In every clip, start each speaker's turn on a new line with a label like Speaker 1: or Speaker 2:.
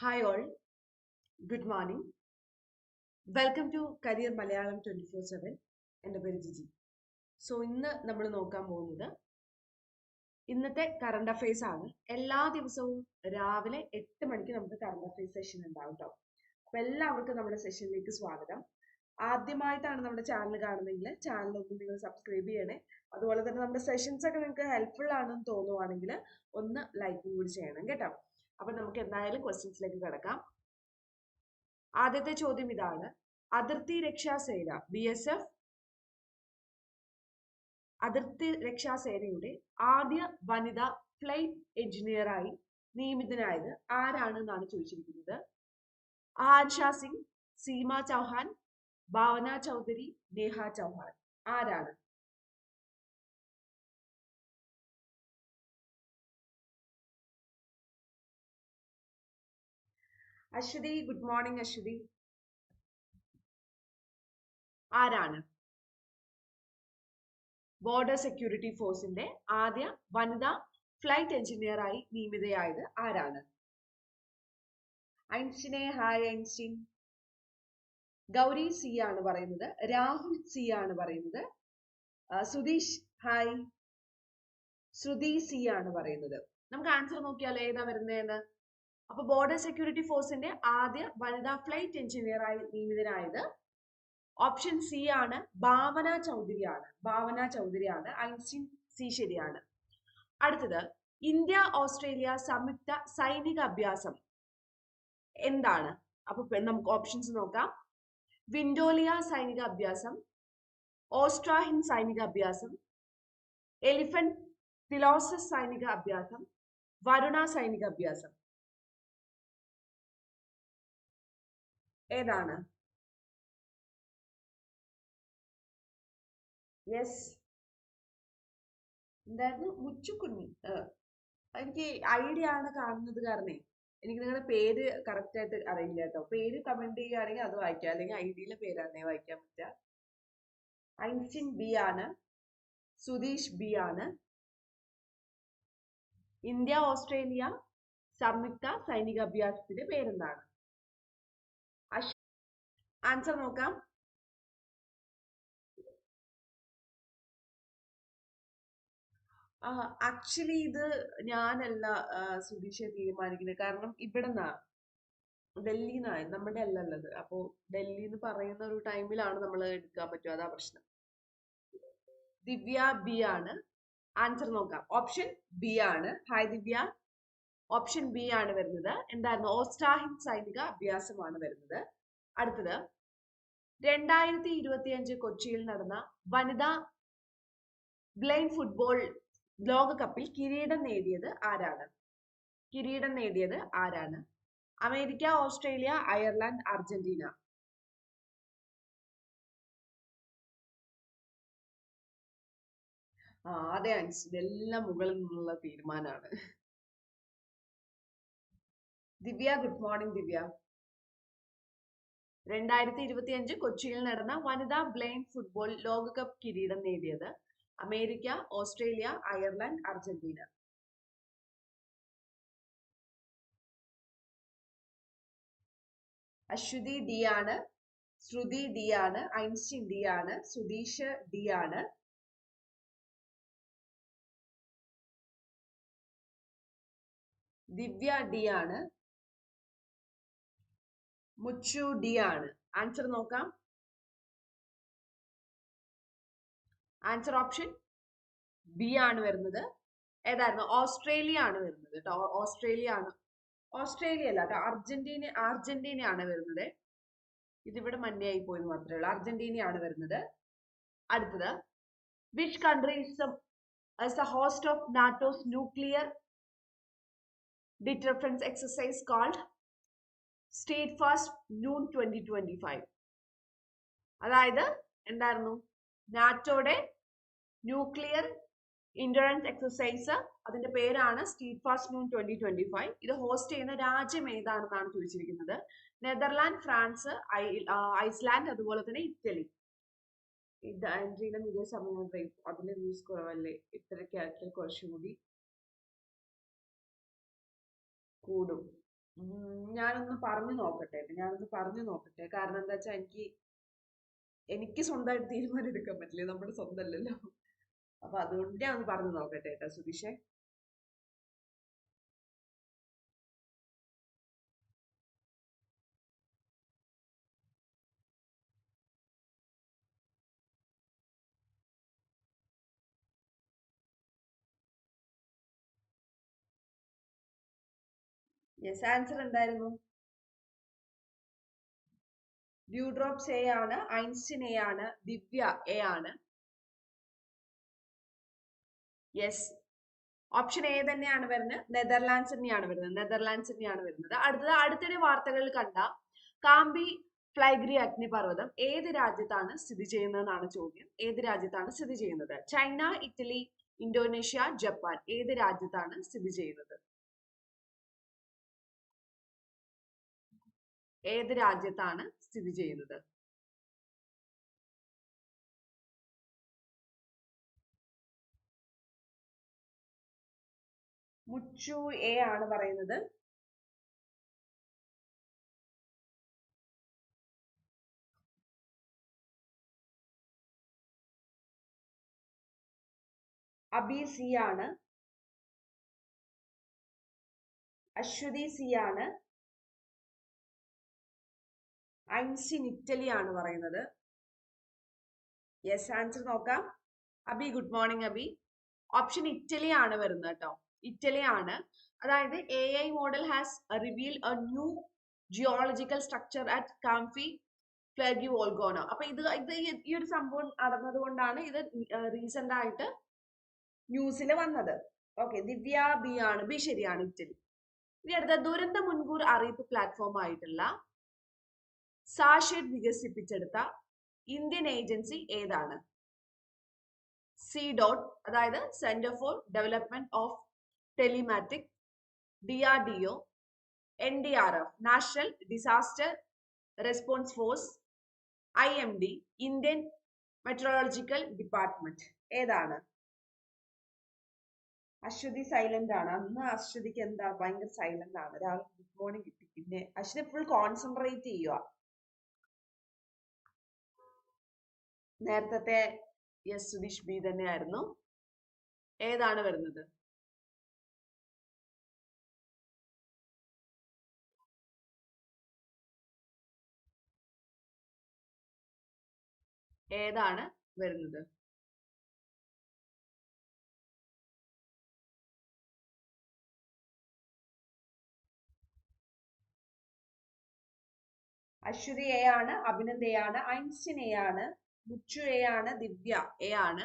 Speaker 1: Hi all, good morning. Welcome to career Malayalam twenty four seven എന്റെ പേര് Jiji. So ഇന്ന് നമ്മൾ നോക്കാൻ പോകുന്നത് ഇന്നത്തെ കറണ്ട് അഫയേഴ്സ് ആണ്. എല്ലാ ദിവസവും രാവിലെ എട്ട് മണിക്ക് നമുക്ക് കറണ്ട് അഫയേഴ്സ് സെഷൻ ഉണ്ടാവും കേട്ടോ അപ്പോൾ എല്ലാവർക്കും നമ്മുടെ സെഷനിലേക്ക് സ്വാഗതം. ആദ്യമായിട്ടാണ് നമ്മുടെ ചാനൽ കാണുന്നതെങ്കിൽ ചാനൽ ഒന്ന് നിങ്ങൾ സബ്സ്ക്രൈബ് ചെയ്യണേ. അതുപോലെ തന്നെ നമ്മുടെ സെഷൻസ് ഒക്കെ നിങ്ങൾക്ക് ഹെൽപ്ഫുൾ ആണെന്ന് തോന്നുവാണെങ്കിൽ ഒന്ന് ലൈക്കും കൂടി ചെയ്യണം കേട്ടോ. അപ്പം നമുക്ക് എന്തായാലും ക്വസ്റ്റ്യൻസിലേക്ക് കിടക്കാം. ആദ്യത്തെ ചോദ്യം ഇതാണ്. അതിർത്തി രക്ഷാസേന ബി എസ് എഫ് അതിർത്തി രക്ഷാസേനയുടെ ആദ്യ വനിതാ ഫ്ലൈറ്റ് എഞ്ചിനീയറായി നിയമിതനായത് ആരാണ് എന്നാണ് ചോദിച്ചിരിക്കുന്നത്? ആൻഷാ സിംഗ് സീമ ചൗഹാൻ ഭാവന ചൗധരി നേഹ ചൗഹാൻ. ആരാണ്? Aswathy good morning Aswathy. ആരാണ്? ബോർഡർ സെക്യൂരിറ്റി ഫോഴ്സിന്റെ ആദ്യ വനിതാ ഫ്ലൈറ്റ് എഞ്ചിനീയറായി നിയമിതയായത് ആരാണ്? ഐൻസ്റ്റിനെ ഹായ് ഐൻസ്റ്റീൻ. ഗൗരി സി ആണ് പറയുന്നത് രാഹുൽ സി ആണ് പറയുന്നത് സുധീഷ് ഹായ്. ശ്രുതി സി ആണ് പറയുന്നത്. നമുക്ക് ആൻസർ നോക്കിയാലോ ഏതാ വരുന്നതെന്ന്? അപ്പൊ ബോർഡർ സെക്യൂരിറ്റി ഫോഴ്സിന്റെ ആദ്യ വനിതാ ഫ്ലൈറ്റ് എഞ്ചിനീയറായി നിയമിതനായത് ഓപ്ഷൻ സി ആണ് ഭാവന ചൗധരി ആണ് ഭാവന ചൗധരി ആണ് ഐൻസ്റ്റീൻ സി ശരിയാണ്. അടുത്തത് ഇന്ത്യ ഓസ്ട്രേലിയ സംയുക്ത സൈനിക അഭ്യാസം എന്താണ്? അപ്പൊ നമുക്ക് ഓപ്ഷൻസ് നോക്കാം. വിൻഡോലിയ സൈനിക അഭ്യാസം ഓസ്ട്രാഹിൻ സൈനിക അഭ്യാസം എലിഫന്റ് ഫിലോസസ് സൈനിക അഭ്യാസം വരുണ സൈനിക അഭ്യാസം. ഏതാണ്? യെസ് എന്തായിരുന്നു? മുച്ചുകുഞ്ഞി എനിക്ക് ഐഡിയ ആണ് കാണുന്നത് കാരണം. എനിക്ക് നിങ്ങളുടെ പേര് കറക്റ്റ് ആയിട്ട് അറിയില്ല കേട്ടോ. പേര് കമന്റ് ചെയ്യുകയാണെങ്കിൽ അത് വായിക്കാം. അല്ലെങ്കിൽ ഐഡിയിലെ പേരാണേ വായിക്കാൻ പറ്റുക. ഐൻസ്റ്റിൻ ബി ആണ്. സുധീഷ് ബി ആണ്. ഇന്ത്യ ഓസ്ട്രേലിയ സംയുക്ത സൈനിക അഭ്യാസത്തിന്റെ പേരെന്താണ്? ആൻസർ നോക്കാം. ആക്ച്വലി ഇത് ഞാനല്ല സുധീഷെ തീരുമാനിക്കുന്നത്. കാരണം ഇവിടുന്നാ ഡൽഹിന്നാ നമ്മുടെ അല്ലല്ലത് അപ്പോ ഡൽഹി എന്ന് പറയുന്ന ഒരു ടൈമിലാണ് നമ്മൾ എടുക്കാൻ പറ്റുക. അതാ പ്രശ്നം. ദിവ്യ ബി ആണ്. ആൻസർ നോക്കാം. ഓപ്ഷൻ ബി ആണ്. ഹായ് ദിവ്യ. ഓപ്ഷൻ ബി ആണ് വരുന്നത്. എന്തായിരുന്നു? ഓസ്ട്രാഹിൻ സൈനിക അഭ്യാസമാണ് വരുന്നത്. അടുത്തത് രണ്ടായിരത്തി ഇരുപത്തിയഞ്ച് കൊച്ചിയിൽ നടന്ന വനിതാ ബ്ലൈൻഡ് ഫുട്ബോൾ ലോകകപ്പിൽ കിരീടം നേടിയത് ആരാണ്? കിരീടം നേടിയത് ആരാണ്? America Australia Ireland Argentina. ആ അതെ അൻസ്. ഇതെല്ലാം മുകളിൽ നിന്നുള്ള തീരുമാനമാണ്. Divya good morning Divya. രണ്ടായിരത്തി ഇരുപത്തി അഞ്ച് കൊച്ചിയിൽ നടന്ന വനിതാ ബ്ലൈൻഡ് ഫുട്ബോൾ ലോകകപ്പ് കിരീടം നേടിയത് America Australia Ireland Argentina. Aswathy D ആണ് ശ്രുതി ഡി ആണ് ഐൻസ്റ്റീൻ ഡി ആണ് സുധീഷ് ഡി ആണ്. ദിവ്യ ഡി ആണ് മുച്ചു ഡി ആണ്. ആൻസർ നോക്കാം. ആൻസർ ഓപ്ഷൻ ബി ആണ് വരുന്നത്. ഏതായിരുന്നു? ഓസ്ട്രേലിയ ആണ് വരുന്നത് കേട്ടോ. ഓസ്ട്രേലിയ ആണ്. ഓസ്ട്രേലിയ അല്ല കേട്ടോ. അർജന്റീന അർജന്റീന ആണ് വരുന്നത്. ഇതിവിടെ മഞ്ഞയായി പോയി മാത്രമേ ഉള്ളൂ. അർജന്റീനയാണ് വരുന്നത്. അടുത്തത്. Which country is a host of NATO's nuclear deterrence exercise called steadfast June twenty twenty five അതായത് എന്തായിരുന്നു? നാറ്റോയുടെ ന്യൂക്ലിയർ ഇൻഡുറൻസ് എക്സസൈസ് അതിന്റെ പേരാണ് steadfast June twenty twenty five ഇത് ഹോസ്റ്റ് ചെയ്യുന്ന രാജ്യം ഏതാണെന്നാണ് ചോദിച്ചിരിക്കുന്നത്? നെതർലാൻഡ് ഫ്രാൻസ് ഐസ്ലാൻഡ് അതുപോലെ തന്നെ ഇറ്റലി. ഇത് സമയം അതിന്റെ വ്യൂസ് കുറവല്ലേ? ഇത്രയ്ക്കാക്കിയാൽ കുറച്ചുകൂടി കൂടും. ഞാനൊന്ന് പറഞ്ഞു നോക്കട്ടെ. ഞാനൊന്ന് പറഞ്ഞു നോക്കട്ടെ. കാരണം എന്താ വെച്ചാൽ എനിക്ക് എനിക്ക് സ്വന്തമായിട്ട് തീരുമാനം എടുക്കാൻ പറ്റില്ല. നമ്മുടെ സ്വന്തല്ലല്ലോ അപ്പൊ അതുകൊണ്ട് ഞാൻ ഒന്ന് പറഞ്ഞു നോക്കട്ടെ കേട്ടോ സുധീഷേ. യെസ് ആൻസർ എന്തായിരുന്നു? ഡ്യൂഡ്രോപ്സ് എ ആണ് ഐൻസ്റ്റിൻ എ ആണ് ദിവ്യ എ ആണ്. യെസ് ഓപ്ഷൻ എ തന്നെയാണ് വരുന്നത്. നെതർലാൻഡ്സ് തന്നെയാണ് വരുന്നത്. നെതർലാൻഡ്സ് തന്നെയാണ് വരുന്നത്. അടുത്തത് അടുത്തിടെ വാർത്തകളിൽ കണ്ട കാമ്പി ഫ്ലൈഗ്രി അഗ്നിപർവതം ഏത് രാജ്യത്താണ് സ്ഥിതി ചെയ്യുന്നതെന്നാണ് ചോദ്യം. ഏത് രാജ്യത്താണ് സ്ഥിതി ചെയ്യുന്നത്? ചൈന ഇറ്റലി ഇന്തോനേഷ്യ ജപ്പാൻ ഏത് രാജ്യത്താണ് സ്ഥിതി ചെയ്യുന്നത്? ഏത് രാജ്യത്താണ് സ്ഥിതി ചെയ്യുന്നത്? മുച്ചു എ ആണ് പറയുന്നത്. അബി സി ആണ്. അശ്വതി സി ആണ്. ഐൻസ്റ്റീൻ ഇറ്റലി ആണ് പറയുന്നത്. യെസ് ആൻസർ നോക്കാം. Abhi good morning Abhi. Option Italy ആണ് വരുന്നത് കേട്ടോ. ഇറ്റലി ആണ്. അതായത് A I model has reveal a new geological structure at Campi Flegrei volcano അപ്പൊ ഇത് ഇത് ഈ ഒരു സംഭവം നടന്നത് കൊണ്ടാണ് ഇത് റീസെന്റ് ആയിട്ട് ന്യൂസിൽ വന്നത്. ഓക്കെ ദിവ്യ ബി ആണ്. ബി ശരിയാണ് ഇറ്റലി. ഇനി അടുത്ത ദുരന്ത മുൻകൂർ അറിയിപ്പ് പ്ലാറ്റ്ഫോം ആയിട്ടുള്ള സാഷെഡ് വികസിപ്പിച്ചെടുത്ത ഇന്ത്യൻ ഏജൻസി ഏതാണ്? സി ഡോട്ട് അതായത് centre for development of telematic D R D O N D R F national disaster response force I M D Indian meteorological department ഏതാണ്? അശ്വതി സൈലന്റ് ആണ്. അന്ന് അശ്വതിക്ക് എന്താ? ഭയങ്കര സൈലന്റ് ആണ്. രാവിലെ ഗുഡ് മോർണിംഗ് കിട്ടി പിന്നെ അശ്വതി ഫുൾ കോൺസെൻട്രേറ്റ് ചെയ്യുക നേരത്തെ യെസ് സുധീഷ് ബി തന്നെയായിരുന്നു. ഏതാണ് വരുന്നത്? ഏതാണ് വരുന്നത്? അശ്വതി എ ആണ് അഭിനന്ദ് എ ആണ് എ ആണ്. മുച്ചു എ ആണ് ദിവ്യ എ ആണ്.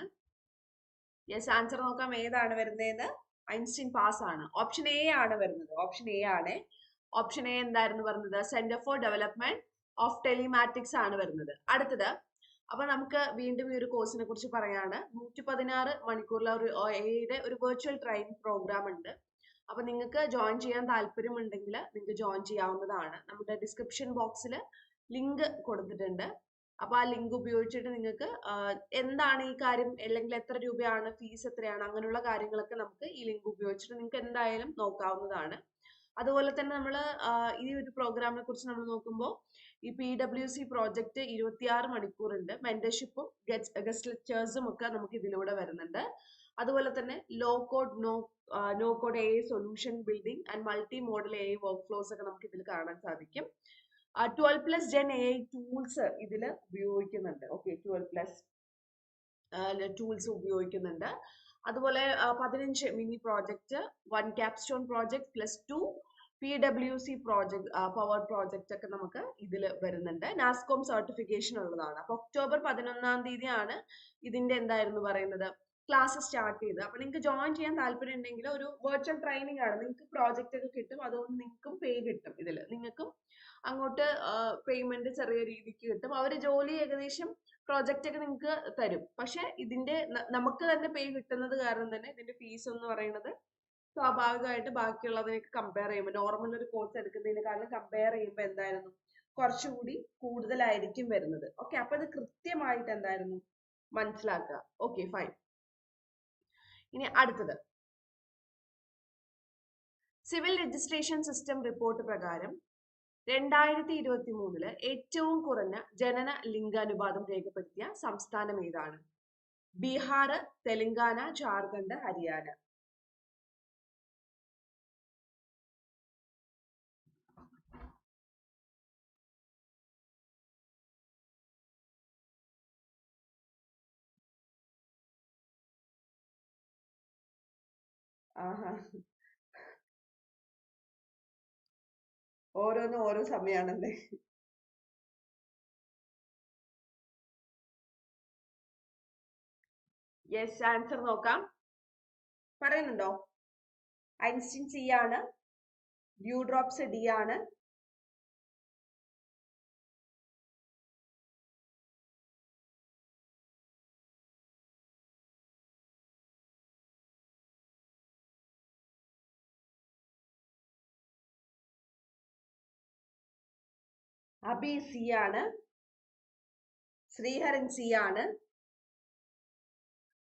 Speaker 1: യെസ് ആൻസർ നോക്കാം ഏതാണ് വരുന്നതെന്ന് ഐൻസ്റ്റീൻ പാസ് ആണ്. ഓപ്ഷൻ എ ആണ് വരുന്നത്. ഓപ്ഷൻ എ ആണ്. ഓപ്ഷൻ എ എന്തായിരുന്നു പറഞ്ഞത്? Centre for development of telematics ആണ് വരുന്നത്. അടുത്തത് അപ്പൊ നമുക്ക് വീണ്ടും ഈ ഒരു കോഴ്സിനെ കുറിച്ച് പറയാണ് നൂറ്റി പതിനാറ് മണിക്കൂറിലെ ഒരു എയുടെ ഒരു വെർച്വൽ ട്രെയിനിങ് പ്രോഗ്രാം ഉണ്ട്. അപ്പൊ നിങ്ങൾക്ക് ജോയിൻ ചെയ്യാൻ താല്പര്യമുണ്ടെങ്കിൽ നിങ്ങൾക്ക് ജോയിൻ ചെയ്യാവുന്നതാണ്. നമ്മുടെ ഡിസ്ക്രിപ്ഷൻ ബോക്സിൽ ലിങ്ക് കൊടുത്തിട്ടുണ്ട്. അപ്പൊ ആ ലിങ്ക് ഉപയോഗിച്ചിട്ട് നിങ്ങൾക്ക് എന്താണ് ഈ കാര്യം? അല്ലെങ്കിൽ എത്ര രൂപയാണ്? ഫീസ് എത്രയാണ്? അങ്ങനെയുള്ള കാര്യങ്ങളൊക്കെ നമുക്ക് ഈ ലിങ്ക് ഉപയോഗിച്ചിട്ട് നിങ്ങൾക്ക് എന്തായാലും നോക്കാവുന്നതാണ്. അതുപോലെ തന്നെ നമ്മൾ ഈ ഒരു പ്രോഗ്രാമിനെ കുറിച്ച് നമ്മൾ നോക്കുമ്പോൾ ഈ പി ഡബ്ല്യു സി പ്രോജക്റ്റ് ഇരുപത്തിയാറ് മണിക്കൂറുണ്ട്. മെന്റർഷിപ്പും ഗസ്റ്റ് ലെക്ചേഴ്സും ഒക്കെ നമുക്ക് ഇതിലൂടെ വരുന്നുണ്ട്. അതുപോലെ തന്നെ low code no no code A solution building and multi model A workflows ഒക്കെ നമുക്ക് ഇതിൽ കാണാൻ സാധിക്കും. Twelve plus gen A tools ഇതിൽ ഉപയോഗിക്കുന്നുണ്ട്. ഓക്കെ ട്വൽവ് പ്ലസ് ടൂൾസ് ഉപയോഗിക്കുന്നുണ്ട്. അതുപോലെ പതിനഞ്ച് mini project one capstone project plus two P W C project power project ഒക്കെ നമുക്ക് ഇതിൽ വരുന്നുണ്ട്. നാസ്കോം സർട്ടിഫിക്കേഷൻ ഉള്ളതാണ്. അപ്പൊ ഒക്ടോബർ പതിനൊന്നാം തീയതിയാണ് ഇതിന്റെ എന്തായിരുന്നു പറയുന്നത്? ക്ലാസ് സ്റ്റാർട്ട് ചെയ്തത്. അപ്പൊ നിങ്ങൾക്ക് ജോയിൻ ചെയ്യാൻ താല്പര്യം ഉണ്ടെങ്കിൽ ഒരു വെർച്വൽ ട്രെയിനിങ് ആണ്. നിങ്ങൾക്ക് പ്രോജക്റ്റ് ഒക്കെ കിട്ടും. അതുകൊണ്ട് നിങ്ങൾക്കും പേ കിട്ടും ഇതിൽ നിങ്ങൾക്കും അങ്ങോട്ട് പേയ്മെന്റ് ചെറിയ രീതിക്ക് കിട്ടും. അവർ ജോലി ഏകദേശം പ്രോജക്റ്റ് ഒക്കെ നിങ്ങൾക്ക് തരും. പക്ഷെ ഇതിന്റെ നമുക്ക് തന്നെ പേ കിട്ടുന്നത് കാരണം തന്നെ ഇതിന്റെ ഫീസ് എന്ന് പറയുന്നത് സ്വാഭാവികമായിട്ട് ബാക്കിയുള്ളതിനൊക്കെ കമ്പയർ ചെയ്യുമ്പോൾ നോർമൽ ഒരു കോഴ്സ് എടുക്കുന്നതിനെക്കാളും കമ്പയർ ചെയ്യുമ്പോൾ എന്തായിരുന്നു? കുറച്ചുകൂടി കൂടുതലായിരിക്കും വരുന്നത്. ഓക്കെ അപ്പൊ ഇത് കൃത്യമായിട്ട് എന്തായിരുന്നു? മനസ്സിലാക്കുക. ഓക്കെ ഫൈൻ ഇനി അടുത്തത്. സിവിൽ രജിസ്ട്രേഷൻ സിസ്റ്റം റിപ്പോർട്ട് പ്രകാരം രണ്ടായിരത്തി ഇരുപത്തി മൂന്നിൽ ഏറ്റവും കുറഞ്ഞ ജനന ലിംഗാനുപാതം രേഖപ്പെടുത്തിയ സംസ്ഥാനം ഏതാണ്? ബീഹാർ തെലങ്കാന ജാർഖണ്ഡ് ഹരിയാന. ആഹാ. ഓരോന്നും ഓരോ സമയാണല്ലേ? യെസ് ആൻസർ നോക്കാം. പറയുന്നുണ്ടോ? ഐൻസ്റ്റീൻ സി ആണ്. ഡ്യൂഡ്രോപ്സ് ഡി ആണ്. അബി സി ആണ്. ശ്രീഹരൻ സി ആണ്.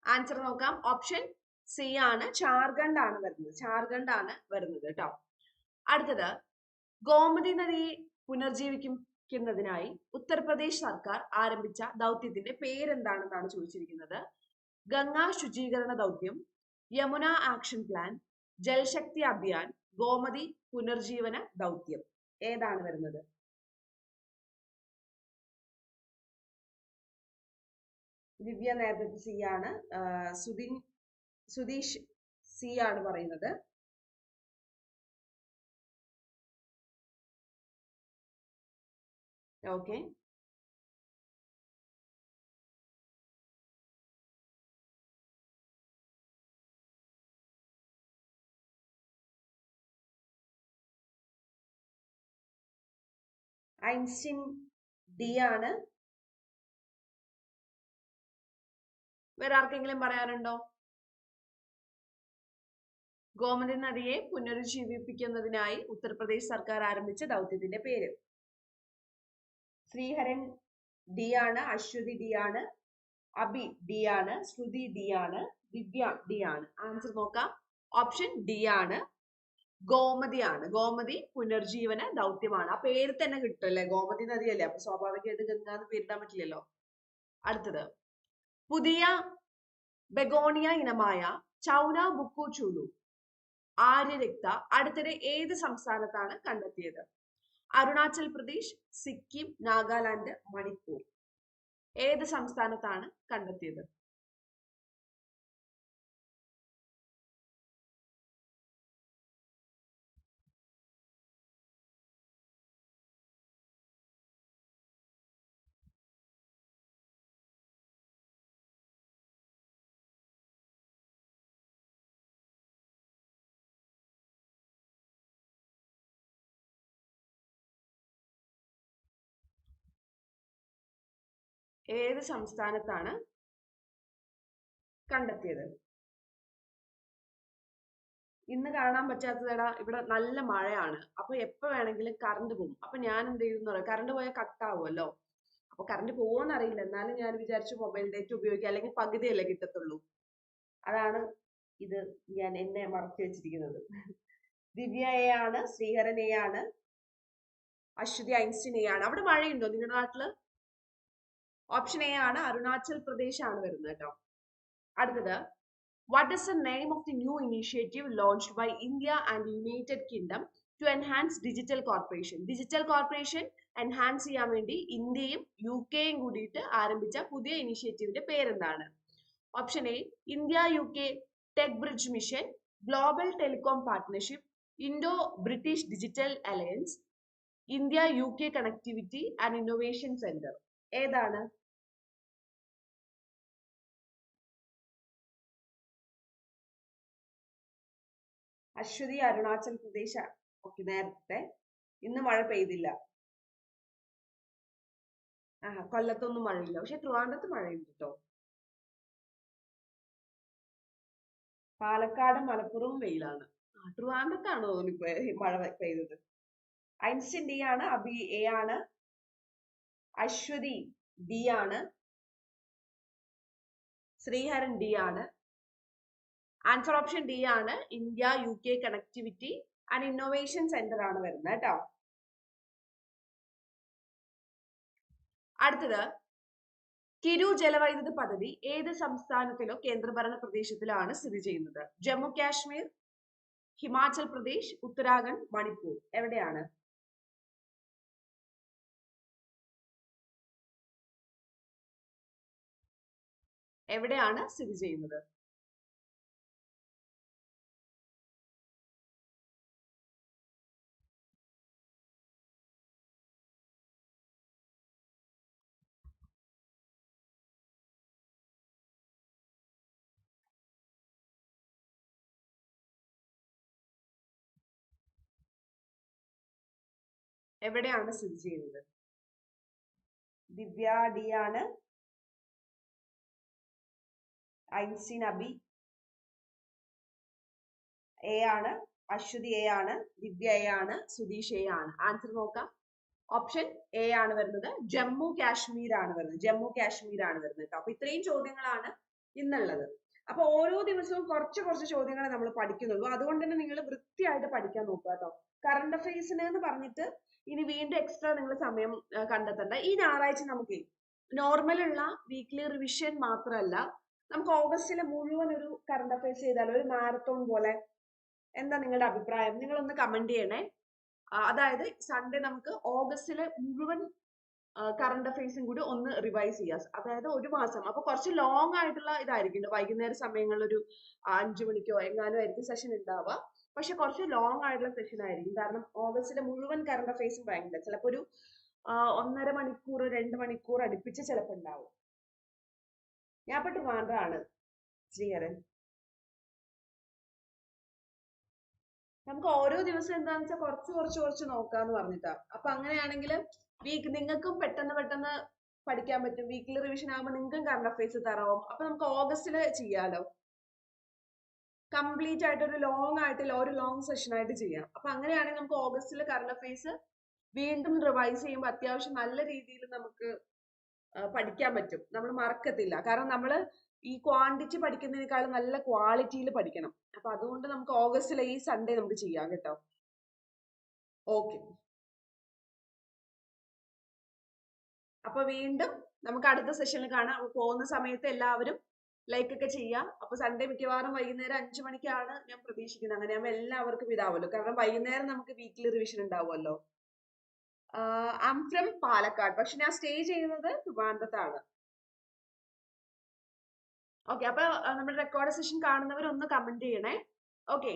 Speaker 1: ആൻസർ നോക്കാം. ഓപ്ഷൻ സി ആണ്. ജാർഖണ്ഡ് ആണ് വരുന്നത്. ജാർഖണ്ഡ് ആണ് വരുന്നത് കേട്ടോ. അടുത്തത്. ഗോമതി നദിയെ പുനർജീവിക്കുന്നതിനായി ഉത്തർപ്രദേശ് സർക്കാർ ആരംഭിച്ച ദൗത്യത്തിന്റെ പേരെന്താണെന്നാണ് ചോദിച്ചിരിക്കുന്നത്? ഗംഗാ ശുചീകരണ ദൗത്യം യമുന ആക്ഷൻ പ്ലാൻ ജൽശക്തി അഭിയാൻ ഗോമതി പുനർജീവന ദൗത്യം. ഏതാണ് വരുന്നത്? ദിവ്യ നേതൃത്വ സി ആണ് സുധിൻ സുധീഷ് സി ആണ് പറയുന്നത്. ഓക്കെ. ഐൻസ്റ്റീൻ ഡി ആണ്. വേറെ ആർക്കെങ്കിലും പറയാനുണ്ടോ? ഗോമതി നദിയെ പുനരുജ്ജീവിപ്പിക്കുന്നതിനായി ഉത്തർപ്രദേശ് സർക്കാർ ആരംഭിച്ച ദൗത്യത്തിന്റെ പേര്. ശ്രീഹരൻ ഡി ആണ് അശ്വതി ഡി ആണ് അബി ഡി ആണ് ശ്രുതി ഡി ആണ് ദിവ്യ ഡി ആണ്. ആൻസർ നോക്കാം. ഓപ്ഷൻ ഡി ആണ്. ഗോമതി ആണ്. ഗോമതി പുനർജീവന ദൗത്യമാണ്. ആ പേര് തന്നെ കിട്ടും അല്ലെ? ഗോമതി നദിയല്ലേ? അപ്പൊ സ്വാഭാവികമായിട്ട് ഗംഗ എന്ന് പേരിടാൻ പറ്റില്ലല്ലോ. അടുത്തത്. പുതിയ ബെഗോണിയ ഇനമായ ചൗന ബുക്കു ചുലു ആര്യരക്ത അടുത്തിടെ ഏത് സംസ്ഥാനത്താണ് കണ്ടെത്തിയത്? അരുണാചൽ പ്രദേശ് സിക്കിം നാഗാലാൻഡ് മണിപ്പൂർ. ഏത് സംസ്ഥാനത്താണ് കണ്ടെത്തിയത്? ഏത് സംസ്ഥാനത്താണ് കണ്ടെത്തിയത്? ഇന്ന് കാണാൻ പറ്റാത്തതടാ ഇവിടെ നല്ല മഴയാണ്. അപ്പൊ എപ്പോ വേണമെങ്കിലും കറണ്ട് പോകും അപ്പൊ ഞാൻ എന്ത് ചെയ്തു പറയാം കറണ്ട് പോയാൽ കട്ടാവുമല്ലോ അപ്പൊ കറണ്ട് പോകുമെന്ന് അറിയില്ല. എന്നാലും ഞാൻ വിചാരിച്ചു മൊബൈൽ ഡേറ്റ് ഉപയോഗിക്കാം. അല്ലെങ്കിൽ പകുതിയല്ലേ കിട്ടത്തുള്ളൂ. അതാണ് ഇത് ഞാൻ എന്നെ മറച്ചു വെച്ചിരിക്കുന്നത്. ദിവ്യ എ ആണ് ശ്രീഹരൻ എ ആണ് അശ്വതി ഐൻസ്റ്റീൻ എ ആണ്. അവിടെ മഴയുണ്ടോ നിങ്ങളുടെ നാട്ടിൽ? ഓപ്ഷൻ എ ആണ് അരുണാചൽ പ്രദേശ് ആണ് വരുന്നത് കേട്ടോ. അടുത്തത് what is the name of the new initiative launch by India and United Kingdom to enhance digital corporation digital corporation enhance ചെയ്യാൻ വേണ്ടി ഇന്ത്യയും യു കെയും കൂടിയിട്ട് ആരംഭിച്ച പുതിയ ഇനീഷ്യേറ്റീവിന്റെ പേരെന്താണ്? Option A India U K tech bridge mission global telecom partnership Indo British digital alliance India U K connectivity and innovation centre ഏതാണ്? അശ്വതി അരുണാചൽ പ്രദേശ് ഓക്കെ നേരത്തെ. ഇന്ന് മഴ പെയ്തില്ല. ആ കൊല്ലത്തൊന്നും മഴയില്ല. പക്ഷെ ട്രിവാൻഡ്രത്ത് മഴയുണ്ട് കേട്ടോ പാലക്കാട് മലപ്പുറം വെയിലാണ്. ട്രിവാൻഡ്രത്താണ് തോന്നി മഴ പെയ്തത്. ഐൻസ്റ്റീൻ ഡി ആണ് അബി എ ആണ്. അശ്വതി ഡി ആണ്. ശ്രീഹരൻ ഡി ആണ്. ആൻസർ ഓപ്ഷൻ ഡി ആണ്. India U K connectivity and innovation centre ആണ് വരുന്നത് കേട്ടോ. അടുത്തത്. കിരു ജലവൈദ്യുത പദ്ധതി ഏത് സംസ്ഥാനത്തിലോ കേന്ദ്രഭരണ പ്രദേശത്തിലോ ആണ് സ്ഥിതി ചെയ്യുന്നത്? ജമ്മു കാശ്മീർ ഹിമാചൽ പ്രദേശ് ഉത്തരാഖണ്ഡ് മണിപ്പൂർ. എവിടെയാണ്? എവിടെയാണ് സ്ഥിതി ചെയ്യുന്നത്? എവിടെയാണ് സ്ഥിതി ചെയ്യുന്നത്? ദിവ്യ ഡി ആണ്. ഐൻസ്റ്റീൻ അബി. എ ആണ്. അശ്വതി എ ആണ്. ദിവ്യ എ ആണ്. സുധീഷ് എ ആണ്. ആൻസർ നോക്കാം. ഓപ്ഷൻ എ ആണ് വരുന്നത്. ജമ്മു കാശ്മീർ ആണ് വരുന്നത്. ജമ്മു കാശ്മീർ ആണ് വരുന്നത്. കേട്ടോ അപ്പൊ ഇത്രയും ചോദ്യങ്ങളാണ് ഇന്നുള്ളത്. അപ്പൊ ഓരോ ദിവസവും കുറച്ച് കുറച്ച് ചോദ്യങ്ങളെ നമ്മൾ പഠിക്കുന്നുള്ളൂ. അതുകൊണ്ട് തന്നെ നിങ്ങൾ വൃത്തിയായിട്ട് പഠിക്കാൻ നോക്കുക കേട്ടോ. കറണ്ട് അഫയേഴ്സിന് എന്ന് പറഞ്ഞിട്ട് ഇനി വീണ്ടും എക്സ്ട്രാ നിങ്ങൾ സമയം കണ്ടെത്തണ്ട. ഈ ഞായറാഴ്ച നമുക്ക് നോർമൽ ഉള്ള വീക്ക്ലി റിവിഷൻ മാത്രമല്ല നമുക്ക് ഓഗസ്റ്റിലെ മുഴുവൻ ഒരു കറണ്ട് അഫയേഴ്സ് ചെയ്താലോ ഒരു മാരത്തോൺ പോലെ. എന്താ നിങ്ങളുടെ അഭിപ്രായം? നിങ്ങൾ ഒന്ന് കമന്റ് ചെയ്യണേ അതായത് സൺഡേ നമുക്ക് ഓഗസ്റ്റിലെ മുഴുവൻ കറണ്ട് അഫയേഴ്സും കൂടി ഒന്ന് റിവൈസ് ചെയ്യാം. അതായത് ഒരു മാസം. അപ്പൊ കുറച്ച് ലോങ് ആയിട്ടുള്ള ഇതായിരിക്കും. വൈകുന്നേര സമയങ്ങളിൽ ഒരു അഞ്ചു മണിക്കോ എങ്ങാനോ ആയിരിക്കും സെഷൻ ഉണ്ടാവുക പക്ഷെ കുറച്ച് ലോങ് ആയിട്ടുള്ള സെഷൻ ആയിരിക്കും. കാരണം ഓഗസ്റ്റിലെ മുഴുവൻ കറണ്ട് അഫയേഴ്സും ഭയങ്കര. ചിലപ്പോൾ ഒരു ഒന്നര മണിക്കൂർ രണ്ട് മണിക്കൂർ അടുപ്പിച്ച് ചിലപ്പോൾ ഉണ്ടാവും. ഞാൻ ഇപ്പൊ ട്രിവാൻഡ്രാണ്. ശ്രീഹരൻ. നമുക്ക് ഓരോ ദിവസം എന്താന്ന് വെച്ചാൽ കുറച്ച് കുറച്ച് കുറച്ച് നോക്കാന്ന് പറഞ്ഞിട്ടാ. അപ്പൊ അങ്ങനെയാണെങ്കിൽ വീക്ക് നിങ്ങൾക്കും പെട്ടെന്ന് പെട്ടെന്ന് പഠിക്കാൻ പറ്റും. വീക്കിലി റിവിഷൻ ആകുമ്പോൾ നിങ്ങൾക്കും കറണ്ട് അഫയേഴ്സ് തരാവും. അപ്പൊ നമുക്ക് ഓഗസ്റ്റിൽ ചെയ്യാലോ? കംപ്ലീറ്റ് ആയിട്ട് ഒരു ലോങ് ആയിട്ട് ഒരു ലോങ് സെഷൻ ആയിട്ട് ചെയ്യാം. അപ്പൊ അങ്ങനെയാണെങ്കിൽ നമുക്ക് ഓഗസ്റ്റിൽ കറണ്ട് അഫയേഴ്സ് വീണ്ടും റിവൈസ് ചെയ്യുമ്പോൾ അത്യാവശ്യം നല്ല രീതിയിൽ നമുക്ക് പഠിക്കാൻ പറ്റും. നമ്മൾ മറക്കത്തില്ല. കാരണം നമ്മൾ ഈ ക്വാണ്ടിറ്റി പഠിക്കുന്നതിനേക്കാളും നല്ല ക്വാളിറ്റിയിൽ പഠിക്കണം. അപ്പൊ അതുകൊണ്ട് നമുക്ക് ഓഗസ്റ്റിലെ ഈ സൺഡേ നമുക്ക് ചെയ്യാം കേട്ടോ. ഓക്കെ അപ്പൊ വീണ്ടും നമുക്ക് അടുത്ത സെഷനിൽ കാണാം. പോകുന്ന സമയത്ത് എല്ലാവരും ലൈക്ക് ഒക്കെ ചെയ്യാം. അപ്പൊ സൺഡേ മിക്കവാറും വൈകുന്നേരം അഞ്ചു മണിക്കാണ് ഞാൻ പ്രതീക്ഷിക്കുന്നത്. അങ്ങനെയാകുമ്പോൾ എല്ലാവർക്കും ഇതാവുമല്ലോ കാരണം വൈകുന്നേരം നമുക്ക് വീക്കിലി റിവിഷൻ ഉണ്ടാവുമല്ലോ. I'm from Palakkad. പക്ഷെ ഞാൻ സ്റ്റേ ചെയ്യുന്നത് ട്രിവാൻഡ്രത്താണ്. ഓക്കെ അപ്പൊ നമ്മുടെ റെക്കോർഡ് സെഷൻ കാണുന്നവർ ഒന്ന് കമന്റ് ചെയ്യണേ. ഓക്കെ